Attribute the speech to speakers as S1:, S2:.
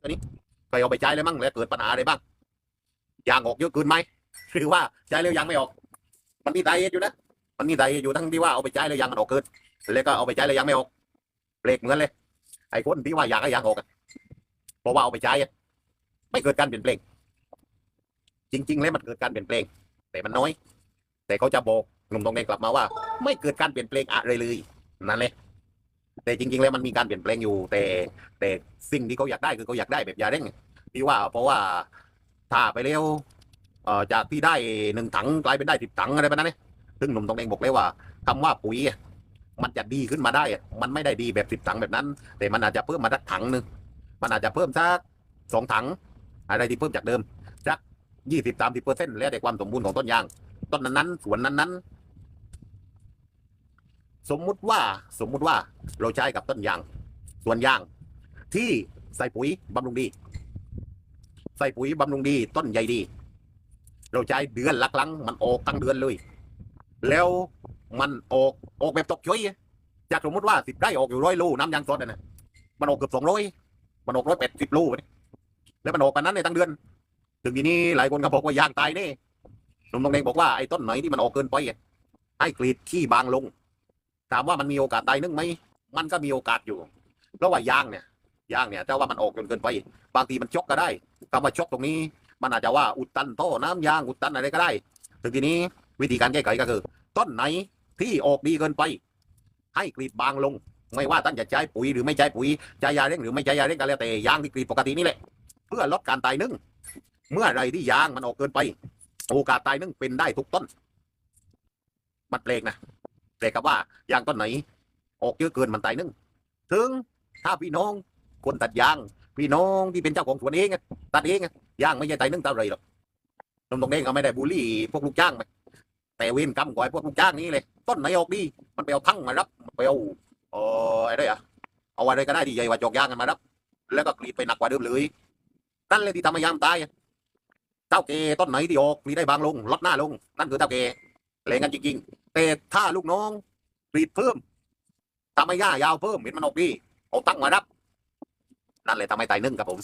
S1: ตอนนี้เคยเอาไปใช้เลยมั้งแล้วเกิดปัญหาอะไรบ้างยางออกเยอะเกินไหมหรือว่าใช้แล้วยางไม่ออก มันมีไตอยู่นะมันมีไตอยู่ทั้งที่ว่าเอาไปใช้แล้วยางมันออกเกินแล้วก็เอาไปใช้แล้วยางไม่ออกเบรกเหมือนเลยไอ้คนที่ว่าอยากให้ยางออกเพราะว่าเอาไปใช้ไม่เกิดการเปลี่ยนแปลงจริง ๆ แล้วมันเกิดการเปลี่ยนแปลง แต่มันน้อย แต่เขาจะบอกหนุ่มตรงนี้กลับมาว่า ไม่เกิดการเปลี่ยนแปลงอะไรเลยนั่นเลย แต่จริง ๆ แล้วมันมีการเปลี่ยนแปลงอยู่ แต่แต่สิ่งที่เขาอยากได้คือเขาอยากได้แบบยาเร่งที่ว่าเพราะว่าถ้าไปเร็วเอ่อจากที่ได้หนึ่งถังกลายเป็นได้สิบถังอะไรแบบนั้นเนี่ยซึ่งหนุ่มตรงนี้บอกเลยว่าคำว่าปุ๋ยมันจะดีขึ้นมาได้ มันไม่ได้ดีแบบสิบถังแบบนั้น แต่มันอาจจะเพิ่มมาสักถังหนึ่งมันอาจจะเพิ่มสักสองถัง อะไรที่เพิ่มจากเดิมสักยี่สิบสามสิบเปอร์เซ็นต์แล้วแต่ความสมบูรณ์ของต้นยาง ต้นนั้นๆสวนนั้นๆ สมมุติว่าสมมุติว่าเราใช้กับต้นยางส่วนยาง ที่ใส่ปุ๋ยบำรุงดี ใส่ปุ๋ยบำรุงดี ต้นใหญ่ดี เราใช้เดือนละครั้งมันออกทั้งเดือนเลย แล้วมันออกออกแบบตกช่วยจากสมมติว่าสิบไร่ออกอยู่ร้อยลูน้ำยางสดนะมันออกเกือบสองร้อยมันออกร้อยแปดสิบลูแล้วมันออกกันนั้นในทั้งเดือน ถึงทีนี้หลายคนก็บอกว่ายางตายแน่หนุ่มตรงแดงบอกว่าไอ้ต้นไหนที่มันออกเกินไปอะให้กรีดขี้บางลง ถามว่ามันมีโอกาสตายนึ่งไหมมันก็มีโอกาสอยู่เพราะว่ายางเนี่ยยางเนี่ยถ้าว่ามันออกจนเกินไป บางทีมันชกก็ได้คำว่าชกตรงนี้ มันอาจจะว่าอุดตันท่อน้ำยางอุดตันอะไรก็ได้ถึงทีนี้วิธีการแก้ไขก็คือ ต้นไหนที่ออกดีเกินไป ให้กรีดบางลง ไม่ว่าท่านจะใช้ปุ๋ยหรือไม่ใช้ปุ๋ยใช้ยาเร่งหรือไม่ใช้ยาเร่งก็แล้วแต่ยางที่กรีดปกตินี่แหละเพื่อลดการตายนึ่งเมื่อไรที่ยางมันออกเกินไป โอกาสตายนึ่งเป็นได้ทุกต้น มันแปลกนะ แปลกับว่าอย่างต้นไหน ออกเยอะเกินมันตายนึ่งถึงถ้าพี่น้องคนตัดยางพี่น้องที่เป็นเจ้าของสวนเองตัดเองอะยางไม่ใช่ตายนึ่งเท่าไรหรอกนมตรงนี้ก็ไม่ได้บูลลี่พวกลูกจ้างไปแต่เวรกรรมของไอ้พวกลูกจ้างนี้เลย ต้นไหนออกดีมันไปเอาทั้งมารับไปเอาเอออะไรอะเอาอะไรก็ได้ที่ใหญ่กว่าจอกยางกันมารับ แล้วก็กรีดไปหนักกว่าเดิมเลยนั่นเลยที่ทำให้ยางตายเต้าเกต้นไหนที่ออกมีได้บางลงลดหน้าลงนั่นคือเต้าเก แรงกันจริงๆ แต่ถ้าลูกน้องรีดเพิ่มทำให้ย่ายาวเพิ่มเห็นมันออกดีเอาตั้งมารับ นั่นเลยทำให้ตายนึ่งครับผม